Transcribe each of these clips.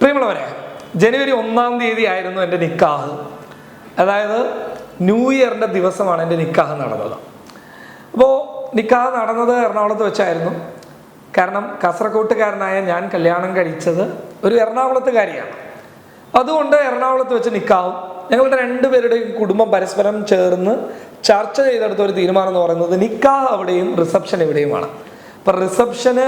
പ്രിയമുള്ളവരെ ജനുവരി ഒന്നാം തീയതി ആയിരുന്നു എന്റെ നിക്കാഹ്. അതായത് ന്യൂ ഇയറിന്റെ ദിവസമാണ് എന്റെ നിക്കാഹ് നടന്നത്. അപ്പോൾ നിക്കാഹ് നടന്നത് എറണാകുളത്ത് വെച്ചായിരുന്നു. കാരണം കാസർഗോട്ടുകാരനായ ഞാൻ കല്യാണം കഴിച്ചത് ഒരു എറണാകുളത്തുകാരിയാണ്. അതുകൊണ്ട് എറണാകുളത്ത് വെച്ച് നിക്കാവും ഞങ്ങളുടെ രണ്ടുപേരുടെയും കുടുംബം പരസ്പരം ചേർന്ന് ചർച്ച ചെയ്തെടുത്ത ഒരു തീരുമാനം എന്ന് പറയുന്നത് നിക്കാഹ് അവിടെയും റിസപ്ഷൻ ഇവിടെയുമാണ്. അപ്പം റിസപ്ഷന്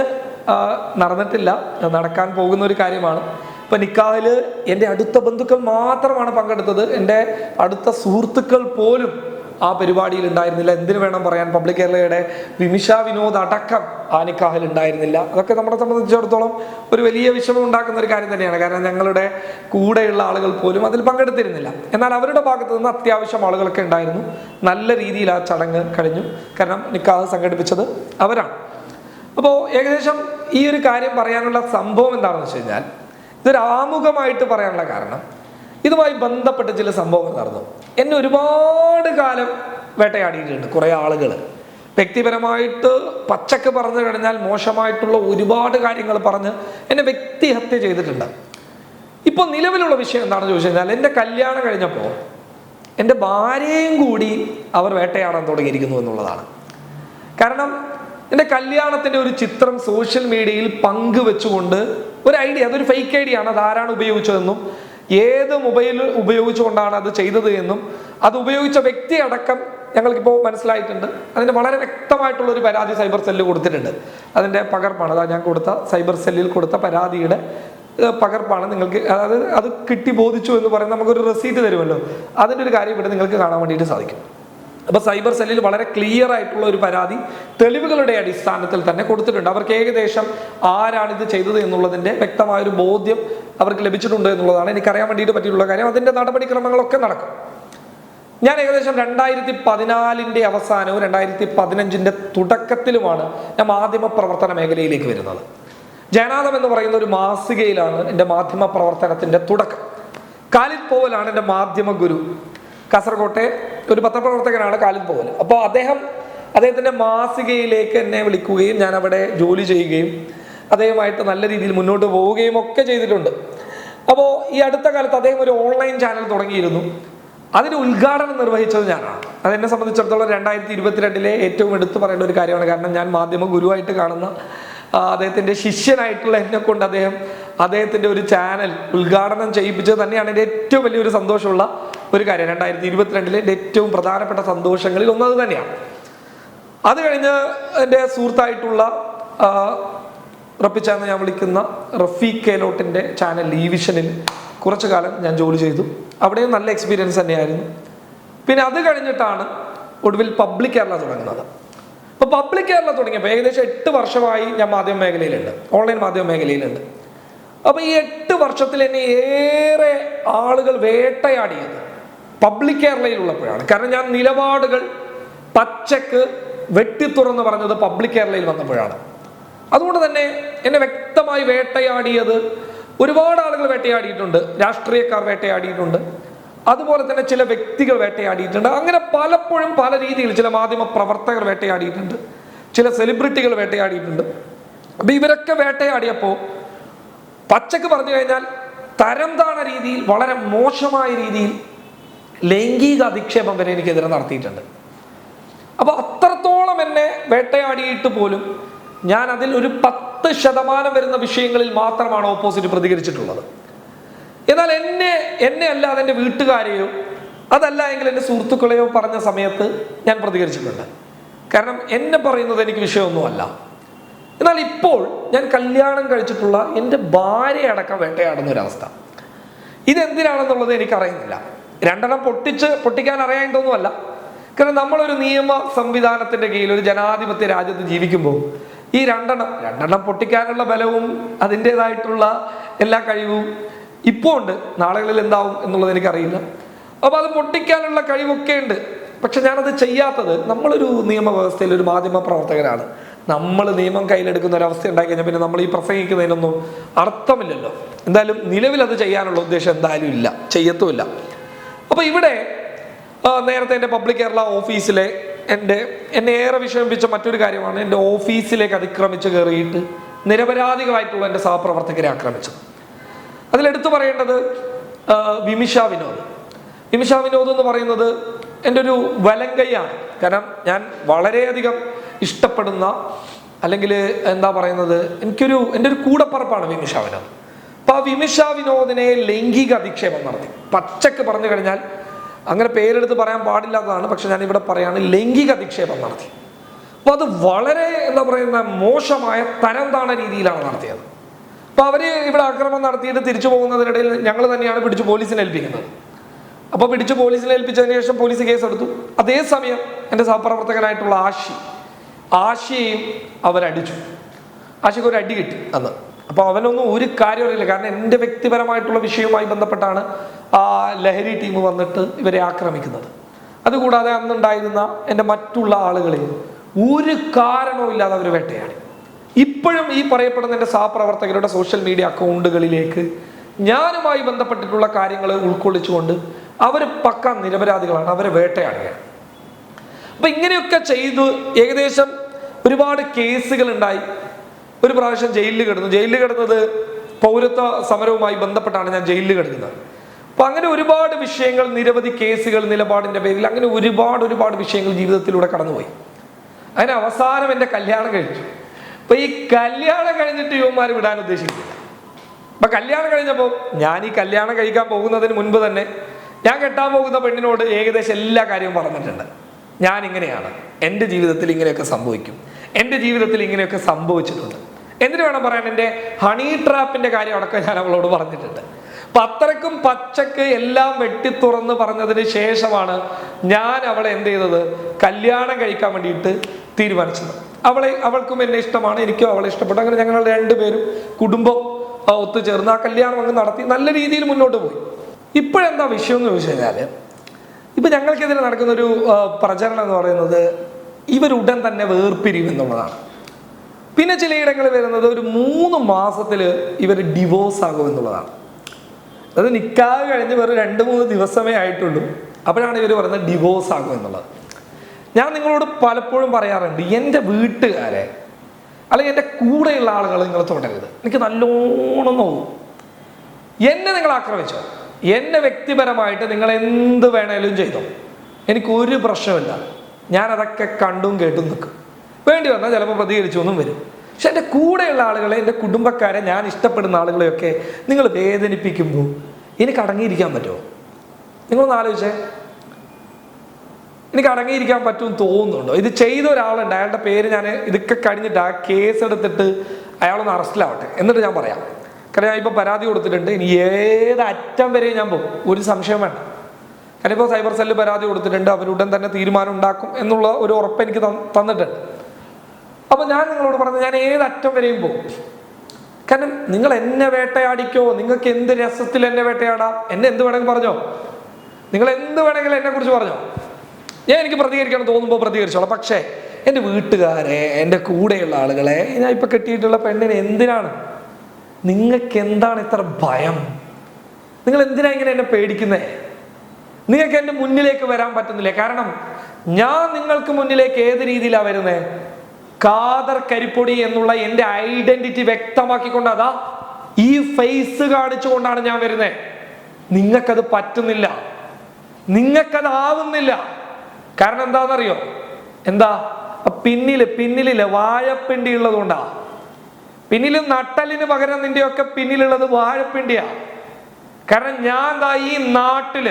നടന്നിട്ടില്ല. നടക്കാൻ പോകുന്ന ഒരു കാര്യമാണ്. ഇപ്പൊ നിക്കാഹിൽ എന്റെ അടുത്ത ബന്ധുക്കൾ മാത്രമാണ് പങ്കെടുത്തത്. എന്റെ അടുത്ത സുഹൃത്തുക്കൾ പോലും ആ പരിപാടിയിൽ ഉണ്ടായിരുന്നില്ല. എന്തിനു വേണം പറയാൻ? പബ്ലിക് കേരളയുടെ വിമിഷ വിനോദ് അടക്കം ആ നിക്കാഹിൽ ഉണ്ടായിരുന്നില്ല. അതൊക്കെ നമ്മളെ സംബന്ധിച്ചിടത്തോളം ഒരു വലിയ വിഷമം ഉണ്ടാക്കുന്ന ഒരു കാര്യം തന്നെയാണ്. കാരണം ഞങ്ങളുടെ കൂടെയുള്ള ആളുകൾ പോലും അതിൽ പങ്കെടുത്തിരുന്നില്ല. എന്നാൽ അവരുടെ ഭാഗത്തു നിന്ന് അത്യാവശ്യം ആളുകളൊക്കെ ഉണ്ടായിരുന്നു. നല്ല രീതിയിൽ ആ ചടങ്ങ് കഴിഞ്ഞു. കാരണം നിക്കാഹ് സംഘടിപ്പിച്ചത് അവരാണ്. അപ്പോൾ ഏകദേശം ഈ ഒരു കാര്യം പറയാനുള്ള സംഭവം എന്താണെന്ന് വെച്ച് കഴിഞ്ഞാൽ ഇതൊരു ആമുഖമായിട്ട് പറയാനുള്ള കാരണം ഇതുമായി ബന്ധപ്പെട്ട ചില സംഭവങ്ങൾ നടന്നു. എന്നെ ഒരുപാട് കാലം വേട്ടയാടിയിട്ടുണ്ട് കുറേ ആളുകൾ വ്യക്തിപരമായിട്ട് പച്ചക്ക് പറഞ്ഞു കഴിഞ്ഞാൽ മോശമായിട്ടുള്ള ഒരുപാട് കാര്യങ്ങൾ പറഞ്ഞ് എന്നെ വ്യക്തിഹത്യ ചെയ്തിട്ടുണ്ട്. ഇപ്പോൾ നിലവിലുള്ള വിഷയം എന്താണെന്ന് ചോദിച്ചു കഴിഞ്ഞാൽ എന്റെ കല്യാണം കഴിഞ്ഞപ്പോൾ എന്റെ ഭാര്യയും കൂടി അവർ വേട്ടയാടാൻ തുടങ്ങിയിരിക്കുന്നു എന്നുള്ളതാണ്. കാരണം എന്റെ കല്യാണത്തിന്റെ ഒരു ചിത്രം സോഷ്യൽ മീഡിയയിൽ പങ്കുവെച്ചുകൊണ്ട് ഒരു ഐഡിയ അതൊരു ഫേക്ക് ഐഡിയ ആണ്. അത് ആരാണ് ഉപയോഗിച്ചതെന്നും ഏത് മൊബൈൽ ഉപയോഗിച്ചുകൊണ്ടാണ് അത് ചെയ്തത് എന്നും അത് ഉപയോഗിച്ച വ്യക്തി അടക്കം ഞങ്ങൾക്കിപ്പോൾ മനസ്സിലായിട്ടുണ്ട്. അതിന് വളരെ വ്യക്തമായിട്ടുള്ള ഒരു പരാതി സൈബർ സെല്ല് കൊടുത്തിട്ടുണ്ട്. അതിന്റെ പകർപ്പാണ്. അതാ ഞാൻ കൊടുത്ത സൈബർ സെല്ലിൽ കൊടുത്ത പരാതിയുടെ പകർപ്പാണ്. നിങ്ങൾക്ക് അതായത് അത് കിട്ടി ബോധിച്ചു എന്ന് പറയുന്നത് നമുക്കൊരു റെസീറ്റ് തരുമല്ലോ. അതിന്റെ ഒരു കാര്യം ഇവിടെ നിങ്ങൾക്ക് കാണാൻ വേണ്ടിയിട്ട് സാധിക്കും. അപ്പോൾ സൈബർ സെല്ലിൽ വളരെ ക്ലിയർ ആയിട്ടുള്ള ഒരു പരാതി തെളിവുകളുടെ അടിസ്ഥാനത്തിൽ തന്നെ കൊടുത്തിട്ടുണ്ട്. അവർക്ക് ഏകദേശം ആരാണ് ഇത് ചെയ്തത് എന്നുള്ളതിന്റെ വ്യക്തമായ ഒരു ബോധ്യം അവർക്ക് ലഭിച്ചിട്ടുണ്ട് എന്നുള്ളതാണ് എനിക്കറിയാൻ വേണ്ടിയിട്ട് പറ്റിയിട്ടുള്ള കാര്യം. അതിന്റെ നടപടിക്രമങ്ങളൊക്കെ നടക്കും. ഞാൻ ഏകദേശം രണ്ടായിരത്തി പതിനാലിന്റെ അവസാനവും രണ്ടായിരത്തി പതിനഞ്ചിന്റെ തുടക്കത്തിലുമാണ് ഞാൻ മാധ്യമ പ്രവർത്തന മേഖലയിലേക്ക് വരുന്നത്. ജനാദം എന്ന് പറയുന്ന ഒരു മാസികയിലാണ് എന്റെ മാധ്യമ പ്രവർത്തനത്തിന്റെ തുടക്കം. കാലിൽ പോവലാണ് എന്റെ മാധ്യമ ഗുരു. കാസർകോട്ടെ ഒരു പത്രപ്രവർത്തകനാണ് കാലിദ് പോകൽ. അപ്പോൾ അദ്ദേഹം അദ്ദേഹത്തിന്റെ മാസികയിലേക്ക് എന്നെ വിളിക്കുകയും ഞാൻ അവിടെ ജോലി ചെയ്യുകയും അദ്ദേഹമായിട്ട് നല്ല രീതിയിൽ മുന്നോട്ട് പോവുകയും ഒക്കെ ചെയ്തിട്ടുണ്ട്. അപ്പോൾ ഈ അടുത്ത കാലത്ത് അദ്ദേഹം ഒരു ഓൺലൈൻ ചാനൽ തുടങ്ങിയിരുന്നു. അതിന് ഉദ്ഘാടനം നിർവഹിച്ചത് ഞാനാണ്. അതെന്നെ സംബന്ധിച്ചിടത്തോളം രണ്ടായിരത്തി ഇരുപത്തിരണ്ടിലെ ഏറ്റവും എടുത്തു പറയേണ്ട ഒരു കാര്യമാണ്. കാരണം ഞാൻ മാധ്യമ ഗുരുവായിട്ട് കാണുന്ന അദ്ദേഹത്തിന്റെ ശിഷ്യനായിട്ടുള്ള എന്നെ കൊണ്ട് അദ്ദേഹം അദ്ദേഹത്തിന്റെ ഒരു ചാനൽ ഉദ്ഘാടനം ചെയ്യിപ്പിച്ചത് തന്നെയാണ് എന്റെ ഏറ്റവും വലിയൊരു സന്തോഷമുള്ള ഒരു കാര്യം രണ്ടായിരത്തി ഇരുപത്തിരണ്ടിലെ ഏറ്റവും പ്രധാനപ്പെട്ട സന്തോഷങ്ങളിൽ ഒന്നത് തന്നെയാണ്. അത് കഴിഞ്ഞ് എന്റെ സുഹൃത്തായിട്ടുള്ള റപ്പിച്ചാന്ന് ഞാൻ വിളിക്കുന്ന റഫീഖ് കേലോട്ടിന്റെ ചാനൽ ഈ വിഷനിൽ കുറച്ചു കാലം ഞാൻ ജോലി ചെയ്തു. അവിടെയും നല്ല എക്സ്പീരിയൻസ് തന്നെയായിരുന്നു. പിന്നെ അത് കഴിഞ്ഞിട്ടാണ് ഒടുവിൽ പബ്ലിക് കേരള തുടങ്ങുന്നത്. അപ്പോൾ പബ്ലിക് കേരള തുടങ്ങിയപ്പോൾ ഏകദേശം എട്ട് വർഷമായി ഞാൻ മാധ്യമ മേഖലയിലുണ്ട്. ഓൺലൈൻ മാധ്യമ മേഖലയിലുണ്ട്. അപ്പോൾ ഈ എട്ട് വർഷത്തിൽ എന്നെ ഏറെ ആളുകൾ വേട്ടയാടിയത് പബ്ലിക് കേരളയിലുള്ളപ്പോഴാണ്. കാരണം ഞാൻ നിലപാടുകൾ പച്ചക്ക് വെട്ടിത്തുറന്ന് പറഞ്ഞത് പബ്ലിക് കേരളയിൽ വന്നപ്പോഴാണ്. അതുകൊണ്ട് തന്നെ എന്നെ വ്യക്തമായി വേട്ടയാടിയത് ഒരുപാട് ആളുകൾ വേട്ടയാടിയിട്ടുണ്ട്. രാഷ്ട്രീയക്കാർ വേട്ടയാടിയിട്ടുണ്ട്. അതുപോലെ തന്നെ ചില വ്യക്തികൾ വേട്ടയാടിയിട്ടുണ്ട്. അങ്ങനെ പലപ്പോഴും പല രീതിയിൽ ചില മാധ്യമ പ്രവർത്തകർ വേട്ടയാടിയിട്ടുണ്ട്. ചില സെലിബ്രിറ്റികൾ വേട്ടയാടിയിട്ടുണ്ട്. അപ്പൊ ഇവരൊക്കെ വേട്ടയാടിയപ്പോൾ പച്ചക്ക് പറഞ്ഞു കഴിഞ്ഞാൽ തരം താണ രീതിയിൽ വളരെ മോശമായ രീതിയിൽ ലൈംഗിക അധിക്ഷേപം വരെ എനിക്കെതിരെ നടത്തിയിട്ടുണ്ട്. അപ്പോൾ അത്രത്തോളം എന്നെ വേട്ടയാടിയിട്ട് പോലും ഞാൻ അതിൽ ഒരു പത്ത് ശതമാനം വരുന്ന വിഷയങ്ങളിൽ മാത്രമാണ് ഓപ്പോസിറ്റ് പ്രതികരിച്ചിട്ടുള്ളത്. എന്നാൽ എന്നെ എന്നെ അല്ലാതെ എന്റെ വീട്ടുകാരെയോ അതല്ല എങ്കിൽ എന്റെ സുഹൃത്തുക്കളെയോ പറഞ്ഞ സമയത്ത് ഞാൻ പ്രതികരിച്ചിട്ടുണ്ട്. കാരണം എന്നെ പറയുന്നത് എനിക്ക് വിഷയമൊന്നുമല്ല. എന്നാൽ ഇപ്പോൾ ഞാൻ കല്യാണം കഴിച്ചിട്ടുള്ള എന്റെ ഭാര്യ അടക്കം വേട്ടയാടുന്ന ഒരവസ്ഥ. ഇതെന്തിനാണെന്നുള്ളത് എനിക്കറിയുന്നില്ല. രണ്ടെണ്ണം പൊട്ടിച്ച് പൊട്ടിക്കാൻ അറിയാതൊന്നുമല്ല കാരണം നമ്മളൊരു നിയമ സംവിധാനത്തിന്റെ കീഴിൽ ഒരു ജനാധിപത്യ രാജ്യത്ത് ജീവിക്കുമ്പോൾ ഈ രണ്ടെണ്ണം രണ്ടെണ്ണം പൊട്ടിക്കാനുള്ള ബലവും അതിന്റെതായിട്ടുള്ള എല്ലാ കഴിവും ഇപ്പോൾ ഉണ്ട്. നാളുകളിൽ എന്താവും എന്നുള്ളത് എനിക്കറിയില്ല. അപ്പോൾ അത് പൊട്ടിക്കാനുള്ള കഴിവൊക്കെ ഉണ്ട്. പക്ഷെ ഞാനത് ചെയ്യാത്തത് നമ്മളൊരു നിയമവ്യവസ്ഥയിൽ ഒരു മാധ്യമ പ്രവർത്തകനാണ്. നമ്മൾ നിയമം കയ്യിലെടുക്കുന്ന ഒരു അവസ്ഥ ഉണ്ടായി കഴിഞ്ഞാൽ പിന്നെ നമ്മൾ ഈ പ്രസംഗിക്കുന്നതിനൊന്നും അർത്ഥമില്ലല്ലോ. എന്തായാലും നിലവിൽ അത് ചെയ്യാനുള്ള ഉദ്ദേശം എന്തായാലും ഇല്ല. ചെയ്യത്തുമില്ല. അപ്പോൾ ഇവിടെ നേരത്തെ എന്റെ പബ്ലിക് കേരള ഓഫീസിലെ എന്റെ എന്നെ ഏറെ വിഷമിപ്പിച്ച മറ്റൊരു കാര്യമാണ് എന്റെ ഓഫീസിലേക്ക് അതിക്രമിച്ച് കയറിയിട്ട് നിരപരാധികളായിട്ടുള്ള എന്റെ സഹപ്രവർത്തകരെ ആക്രമിച്ചത്. അതിലെടുത്തു പറയേണ്ടത് വിമിഷ വിനോദ്. വിമിഷ വിനോദ് എന്ന് പറയുന്നത് എന്റെ ഒരു വലങ്കയ്യാണ്. കാരണം ഞാൻ വളരെയധികം ഇഷ്ടപ്പെടുന്ന അല്ലെങ്കിൽ എന്താ പറയുന്നത് എനിക്കൊരു എന്റെ ഒരു കൂടപ്പറപ്പാണ് വിമിഷ വിനോദ്. അപ്പൊ ആ വിമിഷ വിനോദിനെ ലൈംഗിക അധിക്ഷേപം നടത്തി. പച്ചക്ക് പറഞ്ഞു കഴിഞ്ഞാൽ അങ്ങനെ പേരെടുത്ത് പറയാൻ പാടില്ലാത്തതാണ് പക്ഷെ ഞാൻ ഇവിടെ പറയാണ് ലൈംഗിക അധിക്ഷേപം നടത്തി. അപ്പൊ അത് വളരെ എന്താ പറയുന്ന മോശമായ തരം താണ രീതിയിലാണ് നടത്തിയത്. അപ്പൊ അവർ ഇവിടെ ആക്രമണം നടത്തിയിട്ട് തിരിച്ചു പോകുന്നതിനിടയിൽ ഞങ്ങൾ തന്നെയാണ് പിടിച്ച് പോലീസിനെ ഏൽപ്പിക്കുന്നത്. അപ്പൊ പിടിച്ച് പോലീസിനെ ഏൽപ്പിച്ചതിന് ശേഷം പോലീസ് കേസ് കേസെടുത്തു അതേസമയം എന്റെ സഹപ്രവർത്തകനായിട്ടുള്ള ആഷി ആഷിയെയും അവരടിച്ചു. ആഷിക്ക് ഒരു അടി കിട്ടി അന്ന്. അപ്പൊ അവനൊന്നും ഒരു കാര്യം അറിയില്ല. കാരണം എന്റെ വ്യക്തിപരമായിട്ടുള്ള വിഷയവുമായി ബന്ധപ്പെട്ടാണ് ആ ലഹരി ടീം വന്നിട്ട് ഇവരെ ആക്രമിക്കുന്നത്. അതുകൂടാതെ അന്നുണ്ടായിരുന്ന എന്റെ മറ്റുള്ള ആളുകളെ ഒരു കാരണവും ഇല്ലാതെ അവർ വേട്ടയാടി. ഇപ്പോഴും ഈ പറയപ്പെടുന്ന എന്റെ സഹപ്രവർത്തകരുടെ സോഷ്യൽ മീഡിയ അക്കൗണ്ടുകളിലേക്ക് ഞാനുമായി ബന്ധപ്പെട്ടിട്ടുള്ള കാര്യങ്ങൾ ഉൾക്കൊള്ളിച്ചുകൊണ്ട് അവർ പക്ക നിരപരാധികളാണ്. അവരെ വേട്ടയാടുകയാണ്. അപ്പൊ ഇങ്ങനെയൊക്കെ ചെയ്തു ഏകദേശം ഒരുപാട് കേസുകൾ ഉണ്ടായി ഒരു പ്രാവശ്യം ജയിലിൽ കിടന്നു. ജയിലിൽ കിടന്നത് പൗരത്വ സമരവുമായി ബന്ധപ്പെട്ടാണ് ഞാൻ ജയിലിൽ കിടക്കുന്നത്. അപ്പൊ അങ്ങനെ ഒരുപാട് വിഷയങ്ങൾ നിരവധി കേസുകൾ നിലപാടിന്റെ പേരിൽ അങ്ങനെ ഒരുപാട് ഒരുപാട് വിഷയങ്ങൾ ജീവിതത്തിലൂടെ കടന്നുപോയി. അങ്ങനെ അവസാനം എന്റെ കല്യാണം കഴിച്ചു അപ്പൊ ഈ കല്യാണം കഴിഞ്ഞിട്ട് യുവന്മാർ വിടാൻ ഉദ്ദേശിക്കുന്നില്ല. അപ്പൊ കല്യാണം കഴിഞ്ഞപ്പോൾ ഞാൻ ഈ കല്യാണം കഴിക്കാൻ പോകുന്നതിന് മുൻപ് തന്നെ ഞാൻ കെട്ടാൻ പോകുന്ന പെണ്ണിനോട് ഏകദേശം എല്ലാ കാര്യവും പറഞ്ഞിട്ടുണ്ട്. ഞാൻ ഇങ്ങനെയാണ് എന്റെ ജീവിതത്തിൽ ഇങ്ങനെയൊക്കെ സംഭവിക്കും. എന്റെ ജീവിതത്തിൽ ഇങ്ങനെയൊക്കെ സംഭവിച്ചിട്ടുണ്ട്. എന്തിനു വേണം പറയാൻ എന്റെ ഹണി ട്രാപ്പിന്റെ കാര്യം അടക്കം ഞാൻ അവളോട് പറഞ്ഞിട്ടുണ്ട്. പത്രക്കും പച്ചക്ക് എല്ലാം വെട്ടിത്തുറന്ന് പറഞ്ഞതിന് ശേഷമാണ് ഞാൻ അവളെ എന്ത് ചെയ്തത്? കല്യാണം കഴിക്കാൻ വേണ്ടിയിട്ട് തീരുമാനിച്ചത്. അവളെ അവൾക്കും എന്നെ ഇഷ്ടമാണ് എനിക്കും അവളെ ഇഷ്ടപ്പെട്ടു. അങ്ങനെ ഞങ്ങൾ രണ്ടുപേരും കുടുംബം ഒത്തുചേർന്ന് ആ കല്യാണം അങ്ങ് നടത്തി. നല്ല രീതിയിൽ മുന്നോട്ട് പോയി. ഇപ്പോഴെന്താ വിഷയം എന്ന് ചോദിച്ചു കഴിഞ്ഞാൽ ഇപ്പൊ ഞങ്ങൾക്കെതിരെ നടക്കുന്നൊരു പ്രചരണം എന്ന് പറയുന്നത് ഇവരുടൻ തന്നെ വേർപിരിയും എന്നുള്ളതാണ്. പിന്നെ ചിലയിടങ്ങളിൽ വരുന്നത് ഒരു മൂന്ന് മാസത്തിൽ ഇവർ ഡിവോഴ്സ് ആകും എന്നുള്ളതാണ്. അത് നിക്കാഹ് കഴിഞ്ഞ് വെറും രണ്ട് മൂന്ന് ദിവസമേ ആയിട്ടുള്ളൂ. അപ്പോഴാണ് ഇവർ പറയുന്നത് ഡിവോഴ്സ് ആകും എന്നുള്ളത്. ഞാൻ നിങ്ങളോട് പലപ്പോഴും പറയാറുണ്ട് എന്റെ വീട്ടുകാരെ അല്ലെങ്കിൽ എന്റെ കൂടെയുള്ള ആളുകൾ നിങ്ങൾ തുടരരുത് എനിക്ക് നല്ലോണം നോവും. എന്നെ നിങ്ങൾ ആക്രമിച്ചോ. എന്നെ വ്യക്തിപരമായിട്ട് നിങ്ങൾ എന്ത് വേണേലും ചെയ്തോ. എനിക്ക് ഒരു പ്രശ്നമില്ല ഞാനതൊക്കെ കണ്ടും കേട്ടും നിൽക്കും. വേണ്ടി വന്നാൽ ചിലപ്പോൾ പ്രതികരിച്ചു ഒന്നും വരും. പക്ഷെ എന്റെ കൂടെയുള്ള ആളുകളെ എന്റെ കുടുംബക്കാരെ ഞാൻ ഇഷ്ടപ്പെടുന്ന ആളുകളെയൊക്കെ നിങ്ങൾ വേദനിപ്പിക്കുമ്പോൾ എനിക്ക് അടങ്ങിയിരിക്കാൻ പറ്റുമോ? നിങ്ങളൊന്ന് ആലോചിച്ചേ. എനിക്ക് അടങ്ങിയിരിക്കാൻ പറ്റുമെന്ന് തോന്നുന്നുണ്ടോ? ഇത് ചെയ്ത ഒരാളുണ്ട് അയാളുടെ പേര് ഞാൻ ഇതൊക്കെ കഴിഞ്ഞിട്ട് ആ കേസ് എടുത്തിട്ട് അയാളൊന്ന് അറസ്റ്റിലാവട്ടെ. എന്നിട്ട് ഞാൻ പറയാം. കാരണം ഞാൻ ഇപ്പോൾ പരാതി കൊടുത്തിട്ടുണ്ട് ഇനി ഏത് അറ്റം വരെയും ഞാൻ പോകും. ഒരു സംശയം വേണ്ട. കാരണം ഇപ്പോൾ സൈബർ സെല്ല് പരാതി കൊടുത്തിട്ടുണ്ട് അവരുടൻ തന്നെ തീരുമാനം ഉണ്ടാക്കും എന്നുള്ള ഒരു ഉറപ്പ് എനിക്ക് തന്നിട്ടുണ്ട്. അപ്പൊ ഞാൻ നിങ്ങളോട് പറഞ്ഞു ഞാൻ ഏത് അറ്റം വരെയും പോകും. കാരണം നിങ്ങൾ എന്നെ വേട്ടയാടിക്കോ നിങ്ങൾക്ക് എന്ത് രസത്തിൽ എന്നെ വേട്ടയാടാം എന്നെ എന്ത് വേണമെങ്കിൽ പറഞ്ഞോ. നിങ്ങൾ എന്ത് വേണമെങ്കിലും എന്നെ കുറിച്ച് പറഞ്ഞോ. ഞാൻ എനിക്ക് പ്രതികരിക്കണം തോന്നുമ്പോൾ പ്രതികരിച്ചോളാം. പക്ഷേ എന്റെ വീട്ടുകാരെ എന്റെ കൂടെയുള്ള ആളുകളെ ഞാൻ ഇപ്പം കെട്ടിയിട്ടുള്ള പെണ്ണിനെ എന്തിനാണ്? നിങ്ങൾക്ക് എന്താണ് ഇത്ര ഭയം? നിങ്ങൾ എന്തിനാ ഇങ്ങനെ എന്നെ പേടിക്കുന്നേ? നിങ്ങൾക്ക് എന്റെ മുന്നിലേക്ക് വരാൻ പറ്റുന്നില്ല? കാരണം ഞാൻ നിങ്ങൾക്ക് മുന്നിലേക്ക് ഏത് രീതിയിലാണ് വരുന്നത് കാദർ കരിപ്പൊടി എന്നുള്ള എന്റെ ഐഡന്റിറ്റി വ്യക്തമാക്കിക്കൊണ്ട് അതാ ഈ ഫേസ് കാണിച്ചുകൊണ്ടാണ് ഞാൻ വരുന്നത്. നിങ്ങൾക്കത് പറ്റുന്നില്ല. നിങ്ങൾക്കത് ആവുന്നില്ല. കാരണം എന്താണെന്നറിയോ? എന്താ? പിന്നിൽ പിന്നിൽ പിന്നിലില്ല? വാഴപ്പിണ്ടി ഉള്ളതുകൊണ്ടാ. പിന്നിൽ നട്ടലിന് പകരം നിന്റെയൊക്കെ പിന്നിലുള്ളത് വാഴപ്പിണ്ടിയാ. കാരണം ഞാൻ ഈ നാട്ടിൽ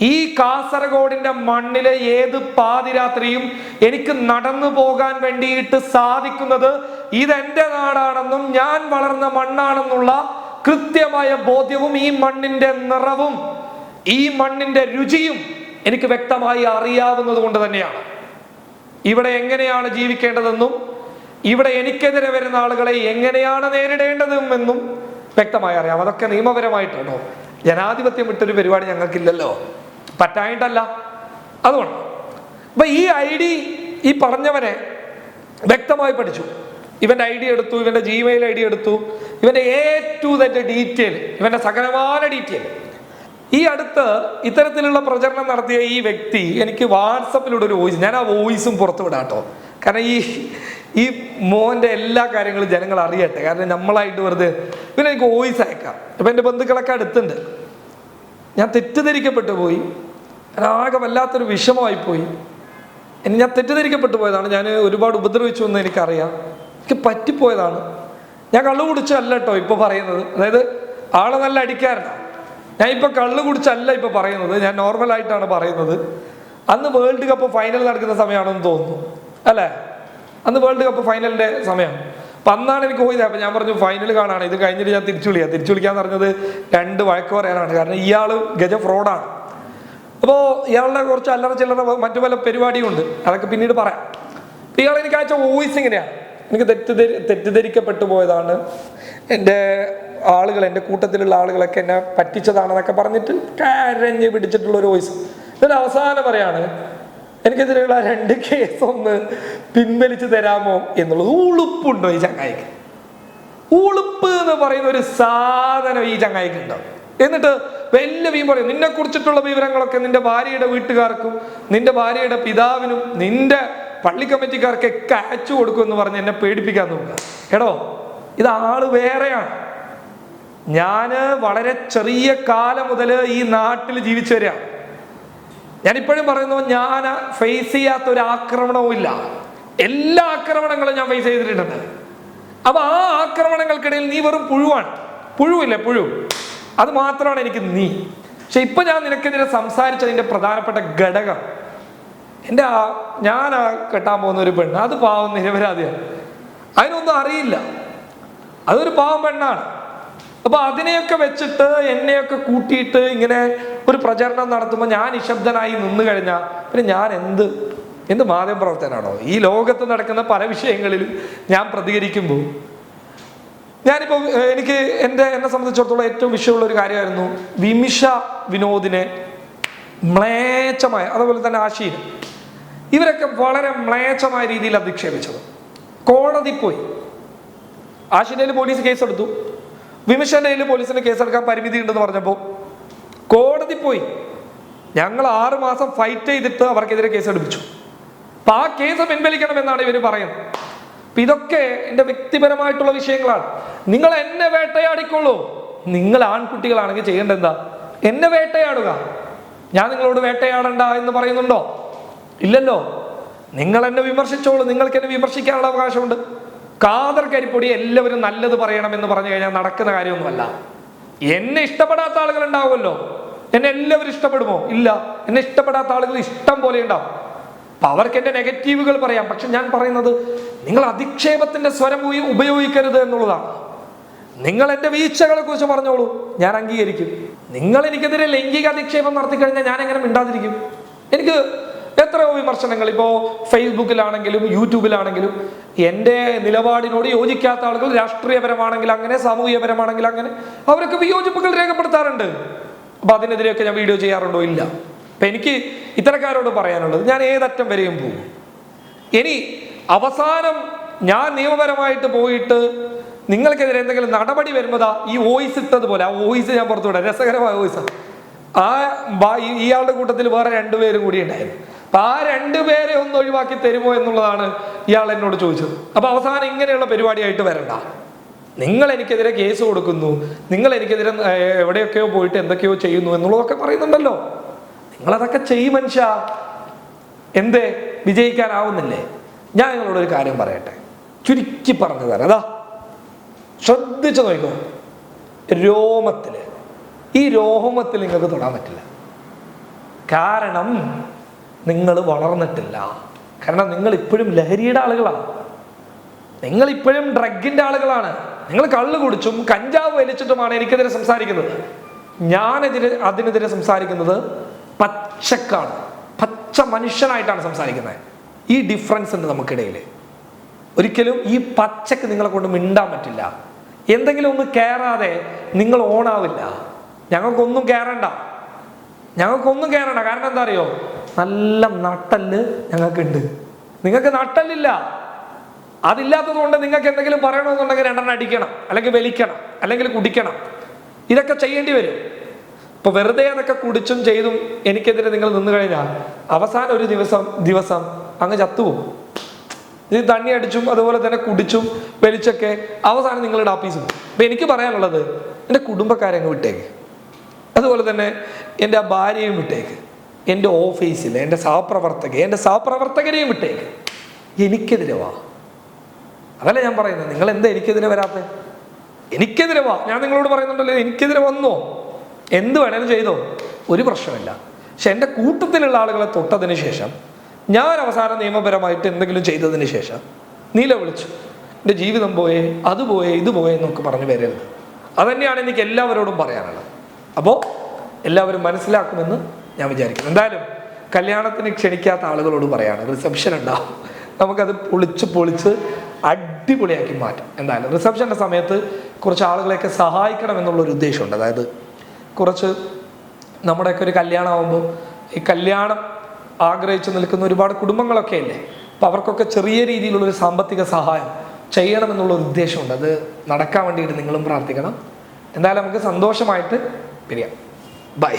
ഈ കാസർഗോഡിന്റെ മണ്ണിലെ ഏത് പാതിരാത്രിയും എനിക്ക് നടന്നു പോകാൻ വേണ്ടിയിട്ട് സാധിക്കുന്നത് ഇതെന്റെ നാടാണെന്നും ഞാൻ വളർന്ന മണ്ണാണെന്നുള്ള കൃത്യമായ ബോധ്യവും ഈ മണ്ണിന്റെ നിറവും ഈ മണ്ണിന്റെ രുചിയും എനിക്ക് വ്യക്തമായി അറിയാവുന്നത് കൊണ്ട് തന്നെയാണ്. ഇവിടെ എങ്ങനെയാണ് ജീവിക്കേണ്ടതെന്നും ഇവിടെ എനിക്കെതിരെ വരുന്ന ആളുകളെ എങ്ങനെയാണ് നേരിടേണ്ടതെന്നും വ്യക്തമായി അറിയാം. അതൊക്കെ നിയമപരമായിട്ടാണോ ജനാധിപത്യം വിട്ടൊരു പരിപാടി ഞങ്ങൾക്കില്ലല്ലോ. പറ്റായിട്ടല്ല അതുകൊണ്ട്. അപ്പൊ ഈ ഐ ഡി ഈ പറഞ്ഞവനെ വ്യക്തമായി പഠിച്ചു. ഇവന്റെ ഐ ഡി എടുത്തു ഇവന്റെ ജിമെയിൽ ഐ ഡി എടുത്തു ഇവന്റെ എ ടു ദറ്റ് ഡീറ്റെയിൽ ഇവന്റെ സകലമായ ഡീറ്റെയിൽ. ഈ അടുത്ത് ഇത്തരത്തിലുള്ള പ്രചരണം നടത്തിയ ഈ വ്യക്തി എനിക്ക് വാട്സപ്പിലൂടെ ഒരു വോയിസ് ഞാൻ ആ വോയിസും പുറത്തു വിടാം കേട്ടോ. കാരണം ഈ ഈ മോന്റെ എല്ലാ കാര്യങ്ങളും ജനങ്ങൾ അറിയട്ടെ. കാരണം നമ്മളായിട്ട് വെറുതെ പിന്നെ എനിക്ക് വോയിസ് അയക്കാം. അപ്പം എന്റെ ബന്ധുക്കളൊക്കെ അടുത്തുണ്ട്. ഞാൻ തെറ്റിദ്ധരിക്കപ്പെട്ടു പോയി. ആകെ വല്ലാത്തൊരു വിഷമമായിപ്പോയി. ഇനി ഞാൻ തെറ്റിദ്ധരിക്കപ്പെട്ടു പോയതാണ്. ഞാൻ ഒരുപാട് ഉപദ്രവിച്ചു എന്ന് എനിക്കറിയാം. എനിക്ക് പറ്റിപ്പോയതാണ്. ഞാൻ കള്ളു കുടിച്ചല്ല കേട്ടോ ഇപ്പോൾ പറയുന്നത്. അതായത് ആളെ നല്ല അടിക്കാരനാണ് ഞാൻ ഇപ്പോൾ കള്ളു കുടിച്ചല്ല ഇപ്പോൾ പറയുന്നത്. ഞാൻ നോർമലായിട്ടാണ് പറയുന്നത്. അന്ന് വേൾഡ് കപ്പ് ഫൈനൽ നടക്കുന്ന സമയമാണെന്ന് തോന്നുന്നു. അല്ലേ? അന്ന് വേൾഡ് കപ്പ് ഫൈനലിന്റെ സമയമാണ് അപ്പൊ അന്നാണ് എനിക്ക് പോയത്. അപ്പൊ ഞാൻ പറഞ്ഞു ഫൈനൽ കാണാണ്. ഇത് കഴിഞ്ഞിട്ട് ഞാൻ തിരിച്ചു വിളിക്കാം. തിരിച്ചു വിളിക്കാന്ന് പറഞ്ഞത് രണ്ട് വഴക്ക് പറയാനാണ്. കാരണം ഇയാൾ ഗജ ഫ്രോഡാണ്. അപ്പോൾ ഇയാളുടെ കുറച്ച് അല്ലറ ചില്ലറ മറ്റു പല പരിപാടിയും ഉണ്ട് അതൊക്കെ പിന്നീട് പറയാം. ഇയാൾ എനിക്ക് അയച്ച വോയിസ് ഇങ്ങനെയാണ്. എനിക്ക് തെറ്റിദ്ധരി തെറ്റിദ്ധരിക്കപ്പെട്ടു പോയതാണ്. എന്റെ ആളുകൾ എന്റെ കൂട്ടത്തിലുള്ള ആളുകളൊക്കെ എന്നെ പറ്റിച്ചതാണെന്നൊക്കെ പറഞ്ഞിട്ട് കരഞ്ഞ് പിടിച്ചിട്ടുള്ള ഒരു വോയിസ് ഇതിന്റെ അവസാനം പറയാണ് എനിക്കെതിരെയുള്ള രണ്ട് കേസ് ഒന്ന് പിൻവലിച്ചു തരാമോ എന്നുള്ളത് ഉളുപ്പുണ്ടോ ഈ ചങ്ങായിക്ക്? ഉളുപ്പ് എന്ന് പറയുന്ന ഒരു സാധനം ഈ ചങ്ങായിക്ക് ഉണ്ടാവും എന്നിട്ട് വലിയ വീം പറയും നിന്നെ കുറിച്ചിട്ടുള്ള വിവരങ്ങളൊക്കെ നിന്റെ ഭാര്യയുടെ വീട്ടുകാർക്കും നിന്റെ ഭാര്യയുടെ പിതാവിനും നിന്റെ പള്ളി കമ്മിറ്റിക്കാർക്കൊക്കെ അയച്ചു കൊടുക്കും എന്ന് പറഞ്ഞ് എന്നെ പേടിപ്പിക്കാൻ നോക്കുക. എടോ ഇത് ആൾ വേറെയാണ്. ഞാൻ വളരെ ചെറിയ കാലം മുതൽ ഈ നാട്ടിൽ ജീവിച്ചു വരികയാണ് ഞാൻ ഇപ്പോഴും പറയുന്നു ഞാൻ ഫേസ് ചെയ്യാത്ത ഒരു ആക്രമണവും ഇല്ല. എല്ലാ ആക്രമണങ്ങളും ഞാൻ ഫേസ് ചെയ്തിട്ടുണ്ട്. അപ്പൊ ആ ആക്രമണങ്ങൾക്കിടയിൽ നീ വെറും പുഴുവാണ്. പുഴുവില്ലേ പുഴു? അത് മാത്രമാണ് എനിക്ക് നീ. പക്ഷെ ഇപ്പൊ ഞാൻ നിനക്കെതിരെ സംസാരിച്ചതിന്റെ പ്രധാനപ്പെട്ട ഘടകം. എന്റെ ആ ഞാൻ ആ കെട്ടാൻ പോകുന്ന ഒരു പെണ്ണ്. അത് പാവം നിരപരാധിയാണ്. അതിനൊന്നും അറിയില്ല. അതൊരു പാവം പെണ്ണാണ്. അപ്പൊ അതിനെയൊക്കെ വെച്ചിട്ട് എന്നെയൊക്കെ കൂട്ടിയിട്ട് ഇങ്ങനെ ഒരു പ്രചരണം നടത്തുമ്പോൾ ഞാൻ നിശബ്ദനായി നിന്നു കഴിഞ്ഞാൽ പിന്നെ ഞാൻ എന്ത്? എന്ത് മാധ്യമ പ്രവർത്തനാണോ ഈ ലോകത്ത് നടക്കുന്ന പല വിഷയങ്ങളിലും ഞാൻ പ്രതികരിക്കുമ്പോൾ ഞാനിപ്പോൾ എനിക്ക് എന്റെ എന്നെ സംബന്ധിച്ചിടത്തോളം ഏറ്റവും വിഷയമുള്ള ഒരു കാര്യമായിരുന്നു വിമിഷ വിനോദിനെ മ്ലേച്ഛമായ അതുപോലെ തന്നെ ആശീൻ. ഇവരൊക്കെ വളരെ മ്ലേച്ഛമായ രീതിയിൽ അധിക്ഷേപിച്ചത്. കോടതി പോയി. ആഷിന്റെ പോലീസ് കേസെടുത്തു. കയ്യിൽ പോലീസിന് കേസെടുക്കാൻ പരിമിതി ഉണ്ടെന്ന് പറഞ്ഞപ്പോൾ കോടതി പോയി. ഞങ്ങൾ ആറു മാസം ഫൈറ്റ് ചെയ്തിട്ട് അവർക്കെതിരെ കേസെടുപ്പിച്ചു അപ്പൊ ആ കേസ് പിൻവലിക്കണം എന്നാണ് ഇവർ പറയുന്നത്. അപ്പൊ ഇതൊക്കെ എന്റെ വ്യക്തിപരമായിട്ടുള്ള വിഷയങ്ങളാണ്. നിങ്ങൾ എന്നെ വേട്ടയാടിക്കോളൂ നിങ്ങൾ ആൺകുട്ടികളാണെങ്കിൽ ചെയ്യേണ്ട എന്താ എന്നെ വേട്ടയാടുക. ഞാൻ നിങ്ങളോട് വേട്ടയാടണ്ട എന്ന് പറയുന്നുണ്ടോ? ഇല്ലല്ലോ. നിങ്ങൾ എന്നെ വിമർശിച്ചോളൂ. നിങ്ങൾക്ക് എന്നെ വിമർശിക്കാനുള്ള അവകാശമുണ്ട്. കാതർ കരിപ്പൊടി എല്ലാവരും നല്ലത് പറയണമെന്ന് പറഞ്ഞു കഴിഞ്ഞാൽ നടക്കുന്ന കാര്യമൊന്നുമല്ല. എന്നെ ഇഷ്ടപ്പെടാത്ത ആളുകൾ ഉണ്ടാവുമല്ലോ. എന്നെ എല്ലാവരും ഇഷ്ടപ്പെടുമോ? ഇല്ല. എന്നെ ഇഷ്ടപ്പെടാത്ത ആളുകൾ ഇഷ്ടം പോലെ ഉണ്ടാവും. അപ്പൊ അവർക്ക് എന്റെ നെഗറ്റീവുകൾ പറയാം. പക്ഷെ ഞാൻ പറയുന്നത് നിങ്ങൾ അധിക്ഷേപത്തിന്റെ സ്വരം ഉപയോഗിക്കരുത് എന്നുള്ളതാണ്. നിങ്ങൾ എന്റെ വീഴ്ചകളെ കുറിച്ച് പറഞ്ഞോളൂ. ഞാൻ അംഗീകരിക്കും. നിങ്ങൾ എനിക്കെതിരെ ലൈംഗിക അധിക്ഷേപം നടത്തി കഴിഞ്ഞാൽ ഞാൻ എങ്ങനെ മിണ്ടാതിരിക്കും? എനിക്ക് എത്രയോ വിമർശനങ്ങൾ. ഇപ്പോൾ ഫേസ്ബുക്കിലാണെങ്കിലും യൂട്യൂബിലാണെങ്കിലും എന്റെ നിലപാടിനോട് യോജിക്കാത്ത ആളുകൾ രാഷ്ട്രീയപരമാണെങ്കിൽ അങ്ങനെ സാമൂഹികപരമാണെങ്കിൽ അങ്ങനെ അവരൊക്കെ വിയോജിപ്പുകൾ രേഖപ്പെടുത്താറുണ്ട്. അപ്പൊ അതിനെതിരെയൊക്കെ ഞാൻ വീഡിയോ ചെയ്യാറുണ്ടോ? ഇല്ല. അപ്പൊ എനിക്ക് ഇത്തരക്കാരോട് പറയാനുള്ളത് ഞാൻ ഏതറ്റം വരെയും പോകും. ഇനി അവസാനം ഞാൻ നിയമപരമായിട്ട് പോയിട്ട് നിങ്ങൾക്കെതിരെ എന്തെങ്കിലും നടപടി വരുമ്പോൾ ഈ വോയിസ് ഇട്ടതുപോലെ ആ വോയിസ് ഞാൻ പുറത്തു വിടാം. രസകരമായ വോയിസാണ് ആ ഇയാളുടെ കൂട്ടത്തിൽ വേറെ രണ്ടുപേരും കൂടി ഉണ്ടായിരുന്നു. അപ്പൊ ആ രണ്ടുപേരെ ഒന്ന് ഒഴിവാക്കി തരുമോ എന്നുള്ളതാണ് ഇയാൾ എന്നോട് ചോദിച്ചത്. അപ്പൊ അവസാനം ഇങ്ങനെയുള്ള പരിപാടിയായിട്ട് വരണ്ട. നിങ്ങൾ എനിക്കെതിരെ കേസ് കൊടുക്കുന്നു. നിങ്ങൾ എനിക്കെതിരെ എവിടെയൊക്കെയോ പോയിട്ട് എന്തൊക്കെയോ ചെയ്യുന്നു എന്നുള്ളതൊക്കെ പറയുന്നുണ്ടല്ലോ. നിങ്ങളതൊക്കെ ചെയ്യും മനുഷ്യ. എന്തേ? വിജയിക്കാനാവുന്നില്ലേ? ഞാൻ നിങ്ങളോടൊരു കാര്യം പറയട്ടെ. ചുരുക്കി പറഞ്ഞു തരാം. അതാ. ശ്രദ്ധിച്ചു നോക്കോ. രോമത്തിൽ ഈ രോമത്തിൽ നിങ്ങൾക്ക് തൊടാൻ പറ്റില്ല. കാരണം നിങ്ങൾ വളർന്നിട്ടില്ല. കാരണം നിങ്ങൾ ഇപ്പോഴും ലഹരിയുടെ ആളുകളാണ്. നിങ്ങൾ ഇപ്പോഴും ഡ്രഗിന്റെ ആളുകളാണ്. നിങ്ങൾ കള്ള് കുടിച്ചും കഞ്ചാവ് വലിച്ചിട്ടുമാണ് എനിക്കെതിരെ സംസാരിക്കുന്നത്. ഞാനെതിരെ അതിനെതിരെ സംസാരിക്കുന്നത് പച്ചക്കാണ്. പച്ച മനുഷ്യനായിട്ടാണ് സംസാരിക്കുന്നത്. ഈ ഡിഫറൻസ് ഉണ്ട് നമുക്കിടയിൽ ഒരിക്കലും ഈ പച്ചക്ക് നിങ്ങളെ കൊണ്ട് മിണ്ടാൻ പറ്റില്ല. എന്തെങ്കിലും ഒന്ന് കയറാതെ നിങ്ങൾ ഓണാവില്ല. ഞങ്ങൾക്കൊന്നും കയറണ്ട ഞങ്ങൾക്കൊന്നും കയറണ്ട കാരണം എന്താ അറിയോ? നല്ല നട്ടൽ ഞങ്ങൾക്കുണ്ട്. നിങ്ങൾക്ക് നട്ടല്ലില്ല. അതില്ലാത്തത് കൊണ്ട് നിങ്ങൾക്ക് എന്തെങ്കിലും പറയണമെന്നുണ്ടെങ്കിൽ രണ്ടെണ്ണം അടിക്കണം അല്ലെങ്കിൽ വലിക്കണം അല്ലെങ്കിൽ കുടിക്കണം. ഇതൊക്കെ ചെയ്യേണ്ടി വരും. ഇപ്പൊ വെറുതെ അതൊക്കെ കുടിച്ചും ചെയ്തും എനിക്കെതിരെ നിങ്ങൾ നിന്ന് കഴിഞ്ഞാൽ അവസാന ഒരു ദിവസം ദിവസം അങ്ങ് ചത്തുപോകും. ഇത് തണ്ണി അടിച്ചും അതുപോലെ തന്നെ കുടിച്ചും വലിച്ചൊക്കെ അവസാനം നിങ്ങളുടെ ആപ്പീസ് പോകും. അപ്പൊ എനിക്ക് പറയാനുള്ളത് എന്റെ കുടുംബക്കാരെ അങ്ങ് വിട്ടേക്ക്. അതുപോലെ തന്നെ എന്റെ ആ ഭാര്യയും വിട്ടേക്ക്. എന്റെ ഓഫീസിൽ എന്റെ സഹപ്രവർത്തക എന്റെ സഹപ്രവർത്തകരെയും വിട്ടേക്ക്. എനിക്കെതിരെ വാ. അതല്ല ഞാൻ പറയുന്നത്? നിങ്ങൾ എന്താ എനിക്കെതിരെ വരാത്തത് എനിക്കെതിരെ വാ. ഞാൻ നിങ്ങളോട് പറയുന്നുണ്ടല്ലോ എനിക്കെതിരെ വന്നോ? എന്ത് വേണേലും ചെയ്തോ? ഒരു പ്രശ്നമില്ല. പക്ഷെ എന്റെ കൂട്ടത്തിലുള്ള ആളുകളെ തൊട്ടതിന് ശേഷം ഞാൻ അവസാനം നിയമപരമായിട്ട് എന്തെങ്കിലും ചെയ്തതിന് ശേഷം നീല വിളിച്ചു. എന്റെ ജീവിതം പോയേ അത് പോയേ ഇത് പോയേ എന്നൊക്കെ പറഞ്ഞു വരരുത്. അതന്നെയാണ് എനിക്ക് എല്ലാവരോടും പറയാനുള്ളത്. അപ്പോൾ എല്ലാവരും മനസ്സിലാക്കുമെന്ന് ഞാൻ വിചാരിക്കുന്നു. എന്തായാലും കല്യാണത്തിന് ക്ഷണിക്കാത്ത ആളുകളോട് പറയാണ്. റിസപ്ഷൻ ഉണ്ടാവും. നമുക്കത് പൊളിച്ച് പൊളിച്ച് അടിപൊളിയാക്കി മാറ്റാം. എന്തായാലും റിസപ്ഷന്റെ സമയത്ത് കുറച്ച് ആളുകളെയൊക്കെ സഹായിക്കണം എന്നുള്ളൊരു ഉദ്ദേശമുണ്ട്. അതായത് കുറച്ച് നമ്മുടെയൊക്കെ ഒരു കല്യാണമാകുമ്പോൾ ഈ കല്യാണം ആഗ്രഹിച്ചു നിൽക്കുന്ന ഒരുപാട് കുടുംബങ്ങളൊക്കെ അല്ലേ അപ്പോൾ അവർക്കൊക്കെ ചെറിയ രീതിയിലുള്ളൊരു സാമ്പത്തിക സഹായം ചെയ്യണമെന്നുള്ള ഒരു ഉദ്ദേശമുണ്ട്. അത് നടക്കാൻ വേണ്ടിയിട്ട് നിങ്ങളും പ്രാർത്ഥിക്കണം. എന്തായാലും നമുക്ക് സന്തോഷമായിട്ട് പിരിയാം. ബൈ.